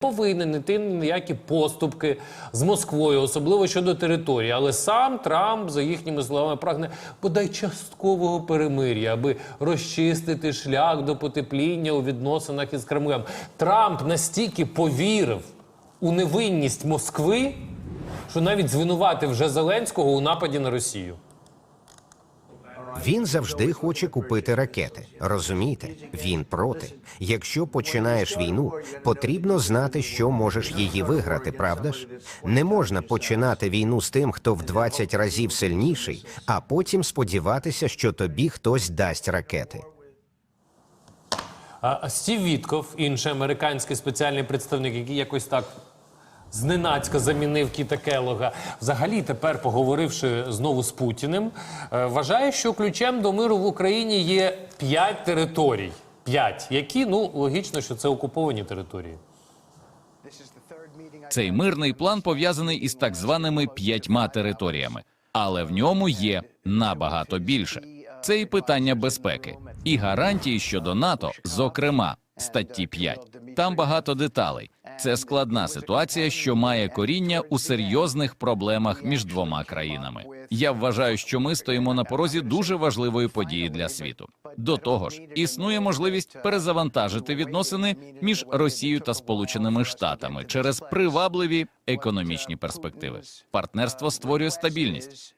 повинен йти ніякі поступки з Москвою, особливо щодо території. Але сам Трамп, за їхніми словами, прагне бодай часткового перемир'я, аби розчистити шлях до потепління у відносинах із Кремлем. Трамп настільки повірив у невинність Москви, що навіть звинуватив вже Зеленського у нападі на Росію. Він завжди хоче купити ракети. Розумієте? Він проти. Якщо починаєш війну, потрібно знати, що можеш її виграти, правда ж? Не можна починати війну з тим, хто в 20 разів сильніший, а потім сподіватися, що тобі хтось дасть ракети. А Стів Вітков, інший американський спеціальний представник, який якось так зненацька замінив Кіта Келога, взагалі тепер, поговоривши знову з Путіним, е, вважає, що ключем до миру в Україні є п'ять територій. П'ять, які ну логічно, що це окуповані території. Цей мирний план пов'язаний із так званими п'ятьма територіями, але в ньому є набагато більше. Це і питання безпеки, і гарантії щодо НАТО, зокрема статті 5. Там багато деталей. Це складна ситуація, що має коріння у серйозних проблемах між двома країнами. Я вважаю, що ми стоїмо на порозі дуже важливої події для світу. До того ж, існує можливість перезавантажити відносини між Росією та Сполученими Штатами через привабливі економічні перспективи. Партнерство створює стабільність.